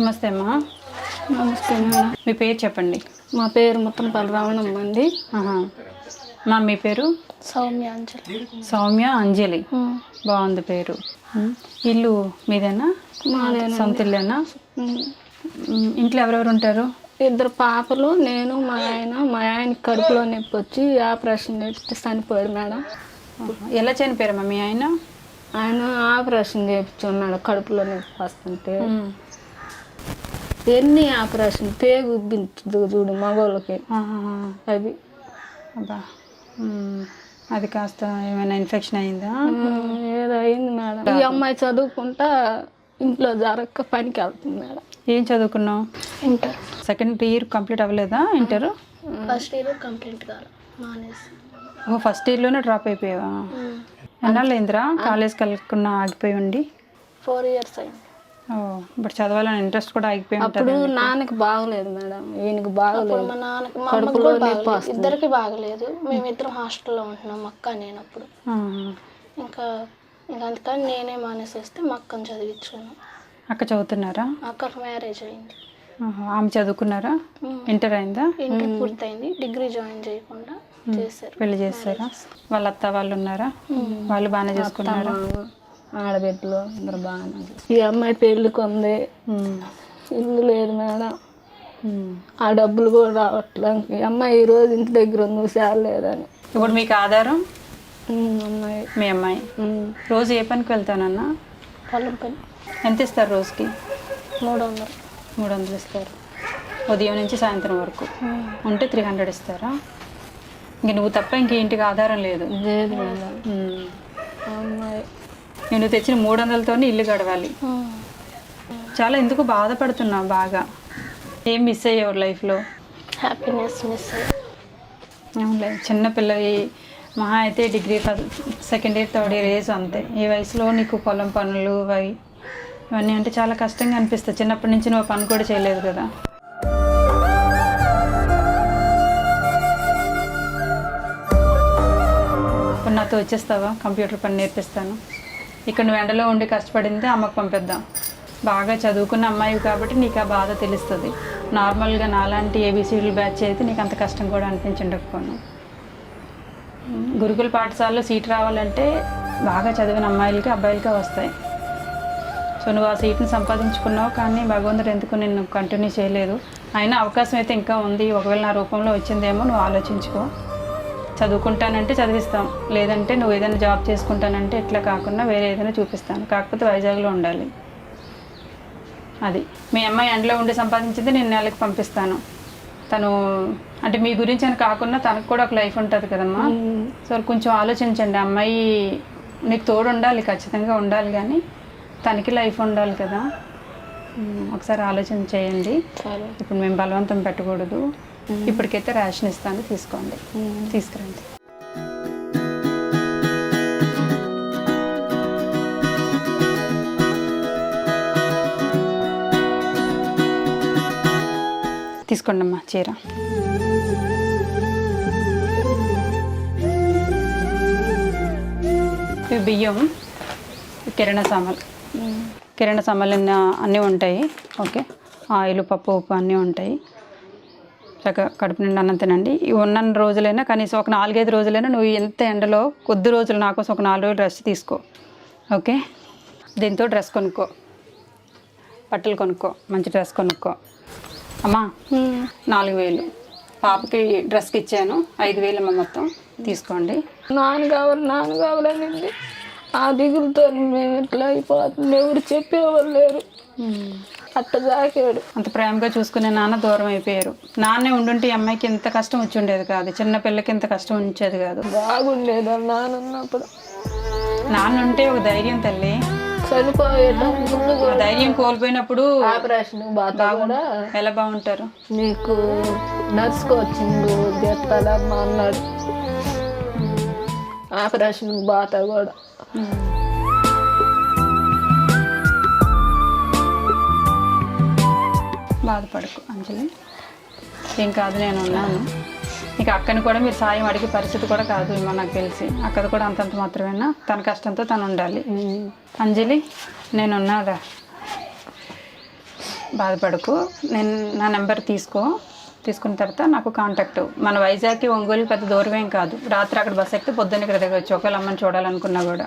నమస్తే అమ్మా. నమస్తే మేడం మీ పేరు చెప్పండి. మా పేరు ముత్తంపల్లి రావణమ్మ అండి. మా మీ పేరు? సౌమ్య అంజలి. సౌమ్య అంజలి. బాగుంది పేరు. ఇల్లు మీదేనా? సొంత ఇల్లేనా? ఇంట్లో ఎవరెవరు ఉంటారు? ఇద్దరు పాపలు నేను మా ఆయన. మా ఆయన కడుపులో నొప్పి వచ్చి ఆపరేషన్ చేస్తే చనిపోయాడు మేడం. ఎలా చనిపోయారమ్మా మీ ఆయన? ఆయన ఆపరేషన్ చేయించున్నాడు కడుపులో నొప్పి వస్తుంటే. ఎన్ని ఆపరేషన్ పేగు ఉబ్బించదు చూడు మగవాళ్ళకి. అవి అబ్బా. అది కాస్త ఏమైనా ఇన్ఫెక్షన్ అయిందా? ఏదో అయింది మేడం. ఈ అమ్మాయి చదువుకుంటా ఇంట్లో జరగక పనికి వెళ్తుంది మేడం. ఏం చదువుకున్నావు? ఇంటర్. సెకండ్ ఇయర్ కంప్లీట్ అవ్వలేదా ఇంటర్? ఫస్ట్ ఇయర్ కంప్లీట్ కాదు మానేసి. ఓ ఫస్ట్ ఇయర్లోనే డ్రాప్ అయిపోయావా? ఎన్నాళ్ళు అయిందిరా కాలేజ్కి వెళ్ళకుండా ఆగిపోయి ఉండి? ఫోర్ ఇయర్స్ అయింది. ఇప్పుడు చదవాలని ఇంట్రెస్ట్ కూడా ఆగిపోయి ఉంటుంది అప్పుడు నాన్నకి బాగలేదు మేడం ఈయనకి బాగలేదు. మా నాన్నకి మా అమ్మకి కూడా బాగలేదు. ఇద్దరికి బాగలేదు. మేమిద్దరం హాస్టల్లో ఉంటున్నాం అక్క నేను అప్పుడు. ఇంకా ఇంకా అందుకని నేనే మానేసేస్తే మా అక్కని చదివించాను అక్క చదువుతున్నారా? అక్కకు మ్యారేజ్ అయింది. ఆహా. ఆమె చదువుకున్నారా? ఇంటర్ అయిందా? ఇంటర్ పూర్తయింది. డిగ్రీ జాయిన్ చేయకుండా చేశారు. పెళ్ళి చేస్తారా వాళ్ళ అత్త వాళ్ళు ఉన్నారా? వాళ్ళు బాగానే చూసుకున్నారా? ఆడబిడ్డలు అందరు బాగానే ఈ అమ్మాయి పెళ్ళికి ఉంది. ఇల్లు లేదు మేడం. ఆ డబ్బులు కూడా రావట్లేదు. ఈ అమ్మాయి ఈ రోజు ఇంటి దగ్గర ఉంది లేదని. ఇప్పుడు మీకు ఆధారం? అమ్మాయి. మీ అమ్మాయి. రోజు ఏ పనికి వెళ్తానన్నా? పొలం పని. ఎంత ఇస్తారు రోజుకి? మూడు వందలు. మూడు వందలు ఇస్తారు. ఉదయం నుంచి సాయంత్రం వరకు. ఉంటే త్రీ హండ్రెడ్ ఇస్తారా? ఇంక నువ్వు తప్ప ఇంక ఇంటికి ఆధారం లేదు. లేదు అమ్మాయి. నేను తెచ్చిన మూడు వందలతోనే ఇల్లు గడవాలి. చాలా ఎందుకు బాధపడుతున్నావు బాగా? ఏం మిస్ అయ్యావు లైఫ్లో హ్యాపీనెస్ మిస్ అవునులే చిన్న పిల్లవి మహా అయితే degree second year third year age అంతే. ఈ వయసులో నీకు పొలం పనులు అవి ఇవన్నీ అంటే చాలా కష్టంగా అనిపిస్తుంది చిన్నప్పటి నుంచి నువ్వు పని కూడా చేయలేదు కదా? ఇప్పుడు నాతో వచ్చేస్తావా? కంప్యూటర్ పని నేర్పిస్తాను. ఇక్కడ నువ్వు ఎండలో ఉండి కష్టపడింది అమ్మకు పంపిద్దాం. బాగా చదువుకున్న అమ్మాయి కాబట్టి నీకు ఆ బాధ తెలుస్తుంది. నార్మల్గా నాలాంటి ఏబీసీడీలు బ్యాచ్ అయితే నీకు అంత కష్టం కూడా అనిపించండకపోను గురుకుల పాఠశాలలో సీట్ రావాలంటే బాగా చదివిన అమ్మాయిలకి అబ్బాయిలకే వస్తాయి. సో నువ్వు ఆ సీట్ని సంపాదించుకున్నావు కానీ భగవంతుడు ఎందుకు నిన్ను కంటిన్యూ చేయలేదు? అయినా అవకాశం అయితే ఇంకా ఉంది. ఒకవేళ నా రూపంలో వచ్చిందేమో నువ్వు ఆలోచించుకో. చదువుకుంటానంటే చదివిస్తాం. లేదంటే నువ్వు ఏదైనా జాబ్ చేసుకుంటానంటే ఇట్లా కాకుండా వేరే ఏదైనా చూపిస్తాను. కాకపోతే వైజాగ్లో ఉండాలి. అది. మీ అమ్మాయి ఎండలో ఉండి సంపాదించింది నేను నెలకి పంపిస్తాను. తను అంటే మీ గురించి అని కాకుండా తనకు కూడా ఒక లైఫ్ ఉంటుంది కదమ్మా. సో కొంచెం ఆలోచించండి. అమ్మాయి నీకు తోడు ఉండాలి ఖచ్చితంగా ఉండాలి కానీ తనకి లైఫ్ ఉండాలి కదా. ఒకసారి ఆలోచన చేయండి. ఇప్పుడు మేము బలవంతం పెట్టకూడదు. ఇప్పటికైతే రేషన్ ఇస్తాను తీసుకోండి. తీసుకురండి. తీసుకోండి అమ్మా చీర బియ్యం కిరణ సామాన్లు. కిరణ సామాన్లు అన్నీ ఉంటాయి ఓకే. ఆయిల్ పప్పు ఉప్పు అన్నీ ఉంటాయి. చక్కగా కడుపు నిండా అన్నం తినండి. ఈ ఉన్న రోజులైనా కనీసం ఒక నాలుగైదు రోజులైనా నువ్వు ఎంత ఎండలో కొద్ది రోజులు నా కోసం ఒక నాలుగు రోజులు రెస్ట్ తీసుకో. ఓకే? దీంతో డ్రెస్ కొనుక్కో. బట్టలు కొనుక్కో. మంచి డ్రెస్ కొనుక్కో. అమ్మా నాలుగు వేలు. పాపకి డ్రెస్కి ఇచ్చాను. ఐదు వేలు అమ్మ మొత్తం తీసుకోండి. నాన్న కావాలి నాన్న కావాలనింది ఆ దిగులతో మేము ఇట్లా అయిపోతుంది? ఎవరు చెప్పేవాళ్ళు లేరు. అట్ట అంత ప్రేమగా చూసుకునే నాన్న దూరం అయిపోయారు. నాన్నే ఉండుంటే ఈ అమ్మాయికి ఇంత కష్టం వచ్చి ఉండేది కాదు. చిన్న పిల్లకి ఇంత కష్టం ఉంచేది కాదు. బాగుండేది ఆ నాన్న ఉన్నప్పుడు నాన్న ఉంటే ఒక ధైర్యం తల్లి. ముందు ధైర్యం కోల్పోయినప్పుడు ఆపరేషన్ కూడా ఎలా బాగుంటారు? నీకు వచ్చిండు చేస్తాడమ్మా అన్నాడు. ఆపరేషన్ బాత కూడా. బాధపడకు అంజలి. ఏం కాదు నేను ఉన్నాను. ఇక అక్కని కూడా మీరు సాయం అడిగే పరిస్థితి కూడా కాదు ఏమో నాకు తెలిసి. అక్కది కూడా అంతంత మాత్రమేనా? తన కష్టంతో తను ఉండాలి. అంజలి నేనున్నారా బాధపడకు. నేను నా నెంబర్ తీసుకో. తీసుకున్న తర్వాత నాకు కాంటాక్ట్. మన వైజాగ్కి ఒంగోలు పెద్ద దూరమేం కాదు. రాత్రి అక్కడ బస్ ఎక్కితే పొద్దున్న ఇక్కడ దగ్గర వచ్చి ఒకవేళ అమ్మని చూడాలనుకున్నా కూడా.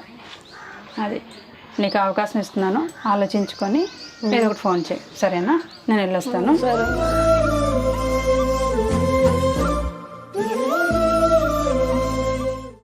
అది. నీకు అవకాశం ఇస్తున్నాను. ఆలోచించుకొని ఏదో ఒకటి ఫోన్ చేయి. సరేనా? నేను వెళ్ళొస్తాను.